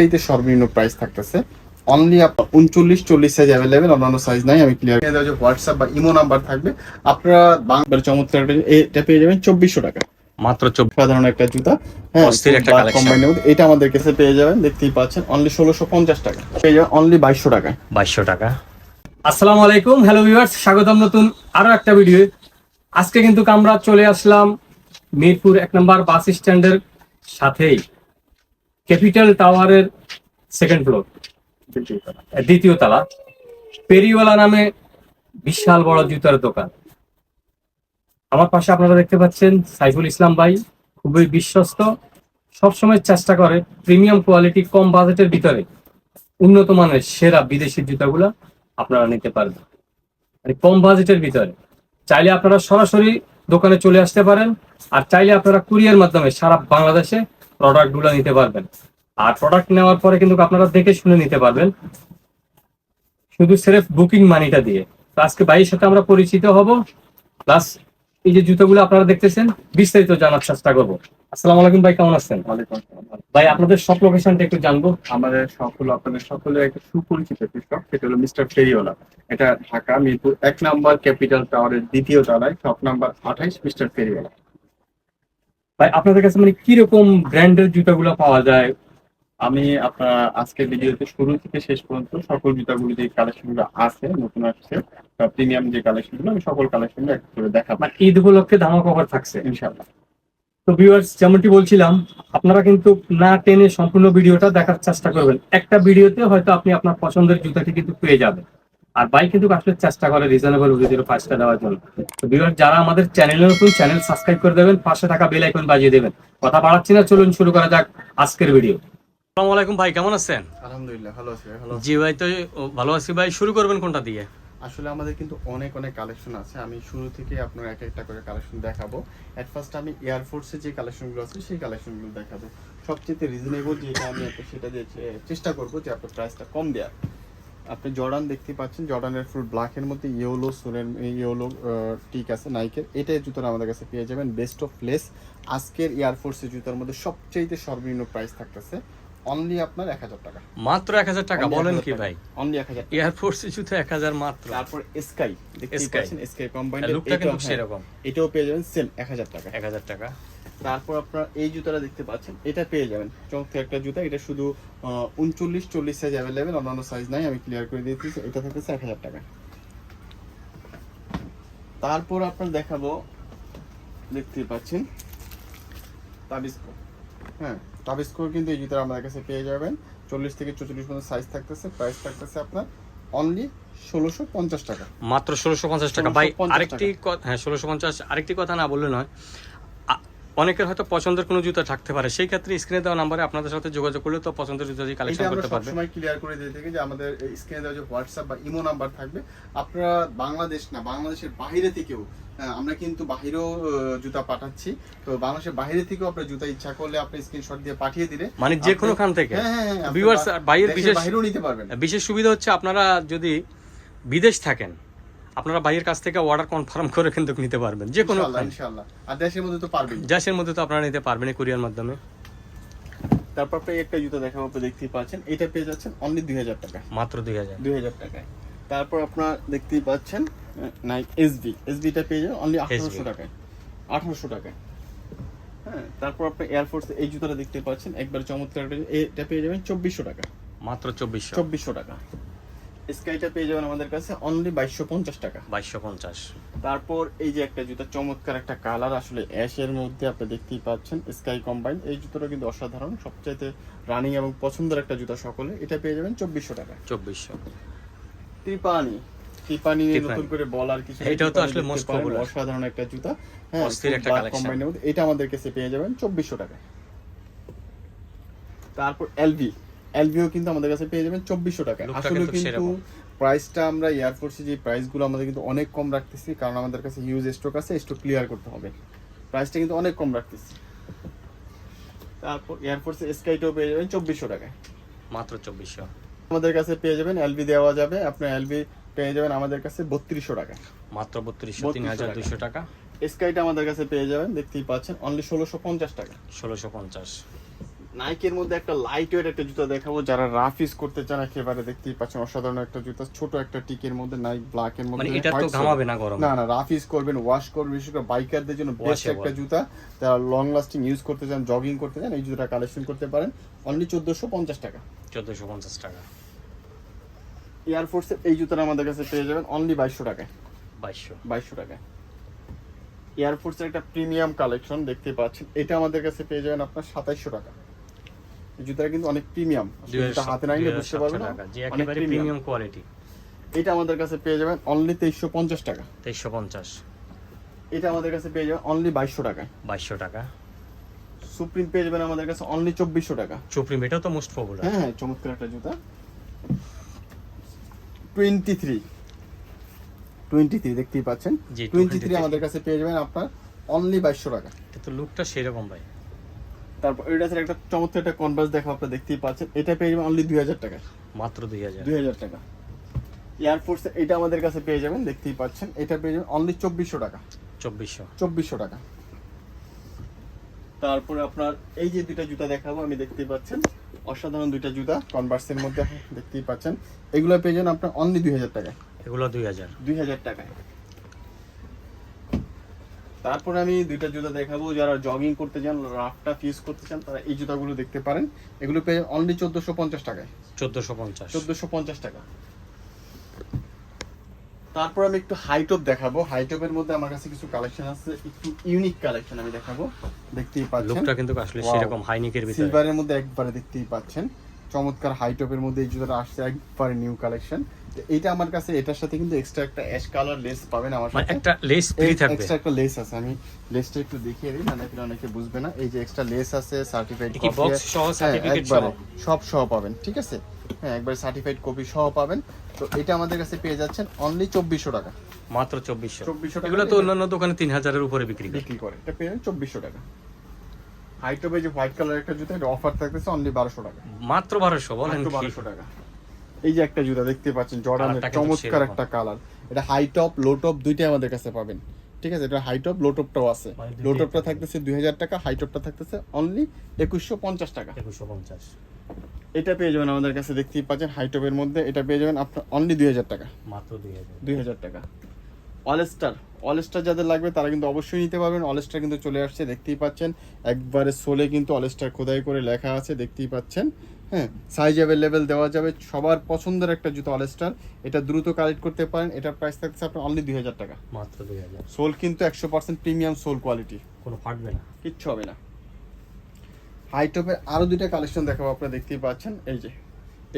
সবচেয়ে সর্বনিম্ন প্রাইস থাকতেছে। অনলি আপনার উনচল্লিশ চল্লিশ সাইজ অ্যাভেলেবেল অন্যান্য সাইজ নাই আমি ক্লিয়ার করে দেওয়া যে হোয়াটসঅ্যাপ বা ইমো নাম্বার থাকবে। আপনারা বাংলার চমৎকার একটা- এটা পেয়ে যাবেন চব্বিশশো টাকা। মাত্র চব্বিশ সাধারণ একটা জুতা। হ্যাঁ একটা। এটা আমাদের কাছে পেয়ে যাবেন দেখতেই পাচ্ছেন অনলি ষোলোশো পঞ্চাশ টাকা। পেয়ে যাবেন অনলি বাইশশো টাকা। বাইশশো টাকা। আসসালামু আলাইকুম হ্যালো ভিউয়ার্স স্বাগতম নতুন আরও একটা ভিডিও আজকে কিন্তু আমরা চলে আসলাম মিরপুর এক নম্বর বাস স্ট্যান্ডের সাথেই। ক্যাপিটাল টাওয়ারের সেকেন্ড ফ্লোর দ্বিতীয় তালা পেরিওয়ালা নামে বিশাল বড় জুতার দোকান। আমার পাশে আপনারা দেখতে পাচ্ছেন সাইফুল ইসলাম ভাই, খুবই বিশ্বস্ত, সবসময় চেষ্টা করে প্রিমিয়াম কোয়ালিটি, কম বাজেটের ভিতরে উন্নত মানের সেরা বিদেশি জুতাগুলো আপনারা নিতে পারবেন। মানে কম বাজেটের ভিতরে। চাইলে আপনারা সরাসরি দোকানে চলে আসতে পারেন, আর চাইলে আপনারা কুরিয়ার মাধ্যমে সারা বাংলাদেশে প্রোডাক্টগুলো নিতে পারবেন। আর প্রোডাক্ট নেওয়ার পরে কিন্তু আপনারা দেখে শুনে নিতে পারবেন। শুধু সেরেফ বুকিং মানিটা দিয়ে। আজকে ভাইয়ের সাথে আমরা পরিচিত হব। প্লাস এই যে জুতোগুলো আপনারা দেখতেছেন বিস্তারিত জানার চেষ্টা করব। আসসালামু আলাইকুম ভাই কেমন আছেন? ভাই আপনাদের সব লোকেশনটা একটু জানব। আমাদের হলো আপনাদের সকলের একটা সুপরিচিত একটি শপ সেটা হলো মিস্টার ফেরিওয়ালা। এটা ঢাকা মিরপুর এক নাম্বার ক্যাপিটাল টাওয়ারের দ্বিতীয় তলায় শপ নাম্বার আঠাইশ মিস্টার ফেরিওয়ালা। ভাই আপনাদের কাছে মানে কীরকম ব্র্যান্ডের জুতাগুলো পাওয়া যায়? আমি আপনার আজকের ভিডিওতে শুরু থেকে শেষ পর্যন্ত সকল জুতাগুলো যে কালেকশনগুলো আছে নতুন আসছে প্রিমিয়াম যে কালেকশনগুলো আমি সকল কালেকশনগুলো এক করে দেখাবো। মানে ঈদ উপলক্ষে ধামা কভার থাকছে? ইনশাআল্লাহ। তো ভিউয়ার্স যেমনটি বলছিলাম আপনারা কিন্তু না টেনে সম্পূর্ণ ভিডিওটা দেখার চেষ্টা করবেন। একটা ভিডিওতে হয়তো আপনি আপনার পছন্দের জুতাটি কিন্তু পেয়ে যাবেন। আর ভাই কিন্তু আসলে চেষ্টা করে রিজনেবল ভিডিও পাঁচটা দেওয়ার জন্য। তো ভিউয়ার যারা আমাদের চ্যানেলে নতুন চ্যানেল সাবস্ক্রাইব করে দেবেন পাশে থাকা বেল আইকন বাজিয়ে দেবেন। কথা বাড়াচ্ছি না চলুন শুরু করা যাক আজকের ভিডিও আসসালামু আলাইকুম ভাই কেমন আছেন? আলহামদুলিল্লাহ ভালো আছে ভালো জি ভাই তো ভালো আছি ভাই শুরু করবেন কোনটা দিয়ে? আসলে আমাদের কিন্তু অনেক অনেক কালেকশন আছে। আমি শুরু থেকে আপনার এক একটা করে কালেকশন দেখাবো। এট ফার্স্ট আমি এয়ারফোর্সের যে কালেকশনগুলো আছে সেই কালেকশনগুলো দেখাবো। সবচেয়ে রিজনেবল যেটা আমি সেটা দিয়ে চেষ্টা করব যে আপনার প্রাইসটা কম দেওয়ার। আপনি জর্ডান দেখতে পাচ্ছেন জর্ডানের ফুল ব্ল্যাকের মধ্যে ইয়েলো সোলের ইয়েলো টিক আছে নাইকের এটাই জুতোর আমাদের কাছে পেয়ে যাবেন বেস্ট অফ প্লেস আজকের এয়ারফোর্সের জুতোর মধ্যে সবচেয়ে সর্বনিম্ন প্রাইস থাকতেছে অনলি আপনার এক হাজার টাকা। মাত্র এক হাজার টাকা বলেন কি ভাই? অনলি এক হাজার এয়ারফোর্স জুতো এক হাজার মাত্র। তারপর স্কাই দেখতে পাচ্ছেন স্কাই কম্বাইন্ড লুকটা কিন্তু সেরকম। এটাও পেয়ে যাবেন সেম এক হাজার টাকা। এক হাজার টাকা। তারপর আপনার এই জুতাটা দেখতে পাচ্ছেন এটা পেয়ে যাবেন। চমৎকার একটা জুতা এটা শুধু উনচল্লিশ চল্লিশ সাইজ অ্যাভেলেবেল অন্যান্য সাইজ নাই আমি ক্লিয়ার করে দিয়েছি এটা থাকতেছে এক হাজার টাকা। তারপর আপনার দেখাবো দেখতে পাচ্ছেন তাবিস্কো হ্যাঁ তাবিস্কো কিন্তু এই জুতা আমাদের কাছে পেয়ে যাবেন। চল্লিশ থেকে চল্লিশ পর্যন্ত সাইজ থাকতেছে প্রাইস থাকতেছে আপনার অনলি ষোলোশো পঞ্চাশ টাকা। মাত্র ষোলোশো পঞ্চাশ টাকা। ভাই আরেকটি হ্যাঁ ষোলোশো পঞ্চাশ আরেকটি কথা না বললে নয়। অনেকের হয়তো পছন্দের কোনো জুতো থাকতে পারে। সেই ক্ষেত্রে স্ক্রিনে দেওয়া নাম্বারে আপনাদের সাথে যোগাযোগ করলে তো পছন্দের জুতো এটা কালেকশন করতে পারবে। সবসময় ক্লিয়ার করে দিয়ে থাকি যে আমাদের স্ক্রিনে দেওয়া যে হোয়াটসঅ্যাপ বা ইমো নাম্বার থাকবে আপনারা বাংলাদেশ না বাংলাদেশের বাইরে থেকেও আমরা কিন্তু বাহিরেও জুতা পাঠাচ্ছি। তো বাংলাদেশের বাইরে থেকেও আপনার জুতা ইচ্ছা করলে আপনি স্ক্রিনশট দিয়ে পাঠিয়ে দিলে মানে যে কোনো খান থেকে। হ্যাঁ হ্যাঁ হ্যাঁ, আর বাইরের বিশেষ- বাইরেও নিতে পারবেন। বিশেষ সুবিধা হচ্ছে আপনারা যদি বিদেশ থাকেন আপনারা বাইরের কাছ থেকে অর্ডার কনফার্ম করে কিন্তু নিতে পারবেন যে কোনো ইনশাআল্লাহ আর দেশের মধ্যে তো পারবেন দেশের মধ্যে তো আপনারা নিতে পারবেন কুরিয়ার মাধ্যমে। তারপর আপনি একটা জুতা দেখাবো আপনি দেখতেই পাচ্ছেন। এটা পেয়ে যাচ্ছেন অনলি দুই হাজার টাকা মাত্র দুই হাজার। দুই হাজার টাকায়। তারপর আপনার দেখতেই পাচ্ছেন নাইক এসবি এসবিটা পেয়ে যাবেন অনলি আঠারোশো টাকায়। আঠারোশো টাকায়। হ্যাঁ তারপর আপনি এয়ারফোর্স এই জুতোটা দেখতে পাচ্ছেন। একবার চমৎকার এটা পেয়ে যাবেন চব্বিশশো টাকা মাত্র চব্বিশশো। চব্বিশশো টাকা। স্কাইটা পেয়ে যাবেন আমাদের কাছে অনলি বাইশশো পঞ্চাশ টাকা। বাইশশো পঞ্চাশ। তারপর এই যে একটা জুতা চমৎকার একটা কালার আসলে অ্যাশের মধ্যে আপনি দেখতেই পাচ্ছেন স্কাই কম্বাইন এই জুতোটা কিন্তু অসাধারণ সবচাইতে রানিং এবং পছন্দের একটা জুতা সকলে। এটা পেয়ে যাবেন চব্বিশশো টাকা চব্বিশশো। টিপানি টিপানি নতুন করে বলার কিছু এটাও তো আসলে পারেন, popular। অসাধারণ একটা জুতা। হ্যাঁ অস্থির একটা মধ্যে। এটা আমাদের কাছে পেয়ে যাবেন চব্বিশশো টাকা তারপর এলভি এলভিও কিন্তু আমাদের কাছে পেয়ে যাবেন চব্বিশশো টাকা আসলে কিন্তু প্রাইসটা আমরা এয়ারফোর্সে যে প্রাইসগুলো আমাদের কিন্তু অনেক কম রাখতেছি কারণ আমাদের কাছে হিউজ স্টক আছে স্টক ক্লিয়ার করতে হবে। প্রাইসটা কিন্তু অনেক কম রাখতেছি। তারপর স্কাইটাও পেয়ে যাবেন চব্বিশশো টাকায়। মাত্র চব্বিশশো। আমাদের কাছে পেয়ে যাবেন এলবি দেওয়া যাবে আপনার এলবি পেয়ে যাবেন আমাদের কাছে বত্রিশশো টাকা মাত্র বত্রিশশো তিন হাজার। দুইশো টাকা। স্কাইটা আমাদের কাছে পেয়ে যাবেন দেখতেই পাচ্ছেন অনলি ষোলোশো পঞ্চাশ টাকা ষোলোশো পঞ্চাশ। নাইকের মধ্যে একটা লাইট ওয়েট একটা জুতা দেখাবো। যারা রাফ ইউজ করতে চান একেবারে দেখতেই পাচ্ছেন অসাধারণ একটা জুতা। ছোট একটা টিকের মধ্যে নাইক ব্ল্যাক এর মধ্যে মানে এটা তো ঘামাবে না গরম। না না রাফ ইউজ করবেন ওয়াশ করবেন বিশেষ করে বাইকারদের জন্য বেস্ট একটা জুতা। যারা লং লাস্টিং ইউজ করতে চান জগিং করতে চান এই জুতাটা কালেকশন করতে পারেন। অনলি চোদ্দোশো পঞ্চাশ টাকা। চোদ্দশো পঞ্চাশ টাকা। এয়ারফোর্সের এই জুতাটা আমাদের কাছে পেয়ে যাবেন অনলি বাইশশো টাকায়। বাইশশো। বাইশশো টাকায়। এয়ারফোর্সের একটা প্রিমিয়াম কালেকশন দেখতে পাচ্ছেন। এটা আমাদের কাছে পেয়ে যাবেন আপনার সাতাইশশো টাকা। জুতাটা কিন্তু অনেক প্রিমিয়াম হাতে না নিলে বুঝতে পারবেন না। যে অনেক একেবারে প্রিমিয়াম কোয়ালিটি এটা আমাদের কাছে পেয়ে যাবেন অনলি তেইশশো পঞ্চাশ টাকা। তেইশশো পঞ্চাশ। এটা আমাদের কাছে পেয়ে যাবেন অনলি বাইশশো টাকায় বাইশশো টাকা। সুপ্রিম পেয়ে যাবেন আমাদের কাছে অনলি চব্বিশশো টাকা। সুপ্রিম এটাও তো মোস্ট পপুলার হ্যাঁ হ্যাঁ চমৎকার একটা জুতা। টোয়েন্টি থ্রি টোয়েন্টি থ্রি দেখতেই পাচ্ছেন। টোয়েন্টি থ্রি 23 আমাদের কাছে পেয়ে যাবেন আপনার অনলি বাইশশো টাকা। এটা তো লুকটা সেরকম ভাই। তারপর এটা স্যার একটা চমৎকার একটা কনভার্স দেখো আপনারা দেখতেই পাচ্ছেন। এটা পেয়ে যাবেন অনলি দুই হাজার টাকা। মাত্র দুই হাজার। দুই হাজার টাকা। এয়ারফোর্স এটা আমাদের কাছে পেয়ে যাবেন দেখতেই পাচ্ছেন। এটা পেয়ে যাবেন অনলি চব্বিশশো টাকা। চব্বিশশো। চব্বিশশো টাকা। তারপরে আপনার এই যে দুইটা জুতা দেখাবো আমি দেখতেই পাচ্ছেন। অসাধারণ দুইটা জুতা কনভার্সের মধ্যে দেখতেই পাচ্ছেন। এগুলো পেয়ে যাবেন আপনার অনলি দুই হাজার টাকায়। এগুলো দুই হাজার। দুই হাজার টাকায়। তারপরে আমি দুইটা জুতা দেখাবো যারা জগিং করতে চান রাফটা ফিউজ করতে চান তারা এই জুতাগুলো দেখতে পারেন। এগুলো পেয়ে অনলি চোদ্দোশো পঞ্চাশ টাকায়। চোদ্দশো পঞ্চাশ। চোদ্দোশো পঞ্চাশ টাকা। তারপর আমি একটু হাইটপ দেখাবো। হাইটপের মধ্যে আমার কাছে কিছু কালেকশন আছে একটু ইউনিক কালেকশন আমি দেখাবো। দেখতেই পাচ্ছেন। লুকটা কিন্তু আসলে সেরকম হাইনিকের ভিতরে। সিলভারের মধ্যে একবারে দেখতেই পাচ্ছেন। চমৎকার হাইটপের মধ্যে এই জুতোটা আসছে একবারে নিউ কালেকশন এইটা আমার কাছে এটার সাথে কিন্তু এক্সট্রা একটা অ্যাশ কালার লেস পাবেন আমার মানে সাথে। একটা লেস ফ্রি থাকবে। এক্সট্রা একটা লেস আছে আমি লেসটা একটু দেখিয়ে দিই মানে আপনি অনেকে বুঝবে না। এই যে এক্সট্রা লেস আছে সার্টিফাইড এটা কি box সহ certificate সহ? সব সহ পাবেন ঠিক আছে? হ্যাঁ একবার সার্টিফাইড কপি সহ পাবেন। তো এটা আমাদের কাছে পেয়ে যাচ্ছেন অনলি চব্বিশশো টাকা। মাত্র চব্বিশশো। 2400 টাকা এগুলো তো অন্যান্য দোকানে তিন হাজারের উপরে বিক্রি বিক্রি করে। এটা পেয়ে যাবেন চব্বিশশো টাকা। হাইটপে যে হোয়াইট কালার একটা জুতো এটা অফার থাকতেছে অনলি বারোশো টাকা। মাত্র বারোশো বলেন বারোশো টাকা। এই যে একটা জুতা দেখতে পাচ্ছেন জর্ডানের চমৎকার একটা কালার এটা হাই টপ লো টপ দুইটাই আমাদের কাছে পাবেন। ঠিক আছে? এটা হাই টপ লো টপটাও আছে। মানে লো টপটা থাকতেছে দুই হাজার টাকা হাই টপটা থাকতেছে অনলি একুশশো পঞ্চাশ টাকা। একুশশো পঞ্চাশ। এটা পেয়ে যাবেন আমাদের কাছে দেখতেই পাচ্ছেন হাই টপের মধ্যে। এটা পেয়ে যাবেন আপনার অনলি দুই হাজার টাকা। মাত্র দুই হাজার। টাকা। অলস্টার অলস্টার যাদের লাগবে তারা কিন্তু অবশ্যই নিতে পারবেন। অলস্টার কিন্তু চলে আসছে দেখতেই পাচ্ছেন। একবারে সোলে কিন্তু অলস্টার খোদাই করে লেখা আছে দেখতেই পাচ্ছেন। হ্যাঁ সাইজ অ্যাভেলেবেল দেওয়া যাবে। সবার পছন্দের একটা জুতো অলস্টার এটা দ্রুত কালেক্ট করতে পারেন। এটার প্রাইস থাকছে আপনার অনলি দুই হাজার টাকা। মাত্র দুই হাজার। সোল কিন্তু একশো পার্সেন্ট প্রিমিয়াম সোল কোয়ালিটি কোনো ফাটবে না। কিচ্ছু হবে না। হাই টপের আরও দুইটা কালেকশন দেখাবো আপনারা দেখতেই পাচ্ছেন। এই যে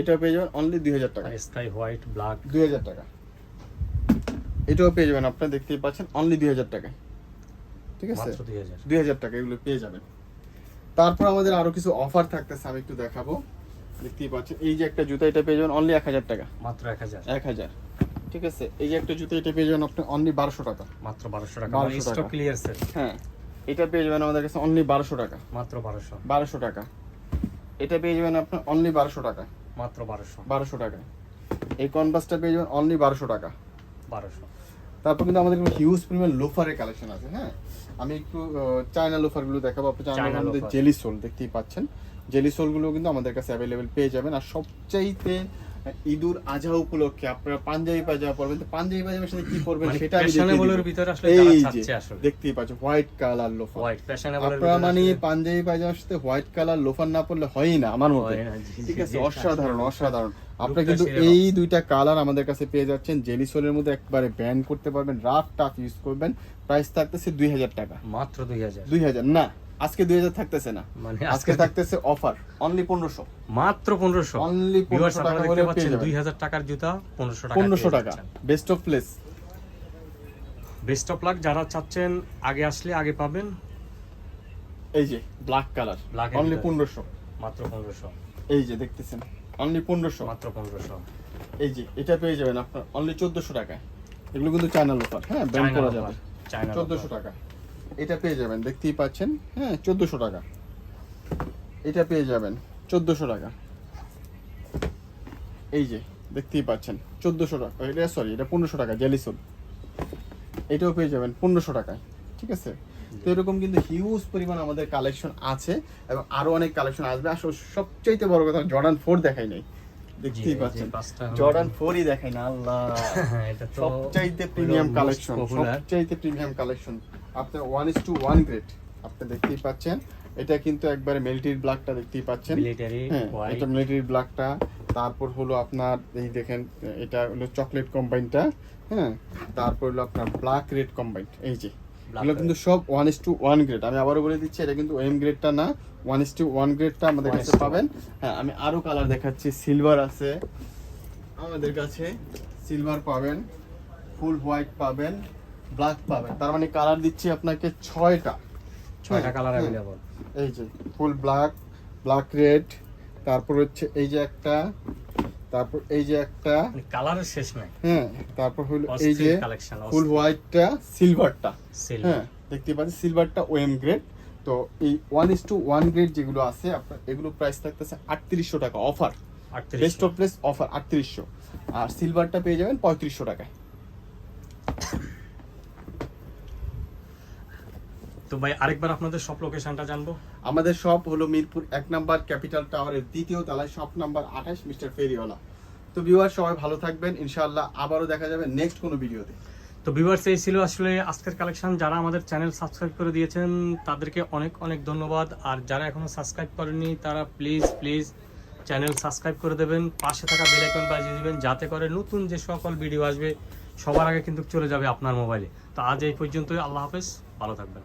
এটা পেয়ে যাবেন অনলি দুই হাজার টাকা। স্কাই হোয়াইট ব্ল্যাক দুই হাজার টাকা। এটাও পেয়ে যাবেন আপনারা দেখতেই পাচ্ছেন অনলি দুই হাজার টাকায়। ঠিক আছে? দুই হাজার। টাকা এগুলো পেয়ে যাবেন। তারপর আমাদের আরও কিছু অফার থাকতেছে আমি একটু দেখাবো। দেখতেই পাচ্ছেন। এই যে একটা জুতা এটা পেয়ে যাবেন অনলি এক হাজার টাকা। মাত্র এক হাজার। এক হাজার। ঠিক আছে? এই যে একটা জুতা এটা পেয়ে যাবেন আপনি অনলি বারোশো টাকা। মাত্র বারোশো টাকা। 1200 টাকা। স্টক ক্লিয়ার সেল হ্যাঁ। এটা পেয়ে যাবেন আমাদের কাছে অনলি বারোশো টাকা। মাত্র বারোশো। বারোশো টাকা। এটা পেয়ে যাবেন আপনার অনলি বারোশো টাকা। মাত্র বারোশো। বারোশো টাকা। এই কনভাসটা পেয়ে যাবেন অনলি বারোশো টাকা। বারোশো। তারপর কিন্তু আমাদের হিউজ পরিমাণ লোফারের কালেকশন আছে হ্যাঁ? আমি একটু চায়না লোফারগুলো দেখাবো। আপনি China চায়নার জেলি সোল দেখতেই পাচ্ছেন। জেলি সোলগুলো কিন্তু আমাদের কাছে অ্যাভেলেবেল পেয়ে যাবেন। আর সবচাইতে ঈদুর আজহা উপলক্ষে আপনারা পাঞ্জাবি পাজামা পরবেন। তো পাঞ্জাবি পাজামার সাথে কি পরবেন মানে সেটা আমি। এর ভিতরে আসলে এই যে আসলে। দেখতেই পাচ্ছেন white colour loafer white fashionable আপনারা মানে পাঞ্জাবি পাজামার সাথে হোয়াইট কালার লোফার না পরলে হয় না আমার মতে। ঠিক আছে অসাধারণ অসাধারণ। আপনারা কিন্তু এই দুইটা কালার আমাদের কাছে পেয়ে যাচ্ছেন। জেলি সোলের মধ্যে একবারে ব্যান করতে পারবেন। রাফ টাফ ইউজ করবেন। প্রাইস থাকতেছে দুই হাজার টাকা। মাত্র দুই হাজার। দুই হাজার না। আজকে দুই হাজার থাকতেছে না। মানে আজকে থাকতেছে অফার অনলি পনেরোশো। মাত্র পনেরোশো? অনলি পনেরোশো টাকা দেখতে পাচ্ছেন দুই হাজার টাকার জুতা পনেরোশো টাকা পনেরোশো টাকা। Best of place best of luck যারা চাচ্ছেন আগে আসলে আগে পাবেন। এই যে ব্ল্যাক কালারের অনলি পনেরোশো। মাত্র পনেরোশো। এই যে দেখতেছেন। অনলি পনেরোশো। মাত্র পনেরোশো। এই যে এটা পেয়ে যাবেন আপনার অনলি চোদ্দোশো টাকায়। এগুলো কিন্তু চায়না লোফার হ্যাঁ চায়না করা যাবে। চোদ্দোশো টাকা। এটা পেয়ে যাবেন দেখতেই পাচ্ছেন। হ্যাঁ চোদ্দোশো টাকা। এটা পেয়ে যাবেন চোদ্দোশো টাকা। এই যে দেখতেই পাচ্ছেন চোদ্দোশো টাকা। এটা সরি এটা পনেরোশো টাকা জেলিসোল এটাও পেয়ে যাবেন পনেরোশো টাকায় ঠিক আছে? তো এরকম কিন্তু হিউজ পরিমাণ আমাদের কালেকশন আছে এবং আরও অনেক কালেকশন আসবে। আসলে সবচাইতে বড় কথা জর্ডান ফোর দেখাই নাই। দেখতেই পাচ্ছেন। জর্ডান ফোরই দেখাই না আল্লাহ। হ্যাঁ, এটা তো সবচাইতে প্রিমিয়াম কালেকশন। সবচাইতে প্রিমিয়াম কালেকশন আপনার one is to one grade আপনি দেখতেই পাচ্ছেন এটা কিন্তু একবারে মিলিটারি ব্ল্যাকটা দেখতেই পাচ্ছেন। হ্যাঁ এটা মিলিটারি ব্ল্যাকটা তারপর হলো আপনার এই দেখেন এটা হলো চকলেট কম্বাইনটা হ্যাঁ তারপর হলো আপনার ব্ল্যাক রেড কম্বাইন এই যে এগুলো কিন্তু সব one is to one grade আমি আবারও বলে দিচ্ছি এটা কিন্তু ওএম গ্রেডটা না। ওয়ান ইস টু ওয়ান গ্রেডটা আমাদের কাছে পাবেন। হ্যাঁ আমি আরও কালার দেখাচ্ছি। সিলভার আছে। আমাদের কাছে সিলভার পাবেন। ফুল হোয়াইট পাবেন। ব্ল্যাক পাবেন তার মানে কালার দিচ্ছি আপনাকে ছয়টা। ছয়টা কালার। অ্যাভেলেবল এই যে ফুল ব্ল্যাক ব্ল্যাক রেড তারপর হচ্ছে এই যে একটা তারপর এই যে একটা কালারের শেষ নাই। হ্যাঁ তারপর হলো এই যে ফুল হোয়াইটটা সিলভারটা হ্যাঁ দেখতে পাচ্ছেন সিলভারটা ওএম গ্রেড তো এই one is to one grade যেগুলো আছে আপনার এগুলো প্রাইস থাকতেছে আটত্রিশশো টাকা offer best of place offer আটত্রিশশো। আর সিলভারটা পেয়ে যাবেন পঁয়ত্রিশশো টাকায়। তো ভাই আরেকবার আপনাদের সব লোকেশনটা জানব? আমাদের সব হলো মিরপুর এক নাম্বার ক্যাপিটাল টাওয়ারের দ্বিতীয় তলায় সব নাম্বার আঠাশ মিস্টার ফেরিওয়ালা। তো ভিউয়ার সবাই ভালো থাকবেন। ইনশাআল্লাহ আবারও দেখা যাবে নেক্সট কোনো ভিডিওতে। তো ভিউয়ার্স এই ছিল আসলে আজকের কালেকশন যারা আমাদের চ্যানেল সাবস্ক্রাইব করে দিয়েছেন তাদেরকে অনেক অনেক ধন্যবাদ। আর যারা এখনও সাবস্ক্রাইব করেনি তারা প্লিজ প্লিজ চ্যানেল সাবস্ক্রাইব করে দেবেন। পাশে থাকা বেল আইকন বাজিয়ে দিবেন যাতে করে নতুন যে সকল ভিডিও আসবে সবার আগে কিন্তু চলে যাবে আপনার মোবাইলে তো আজ এই পর্যন্তই। আল্লাহ হাফেজ। ভালো থাকবেন।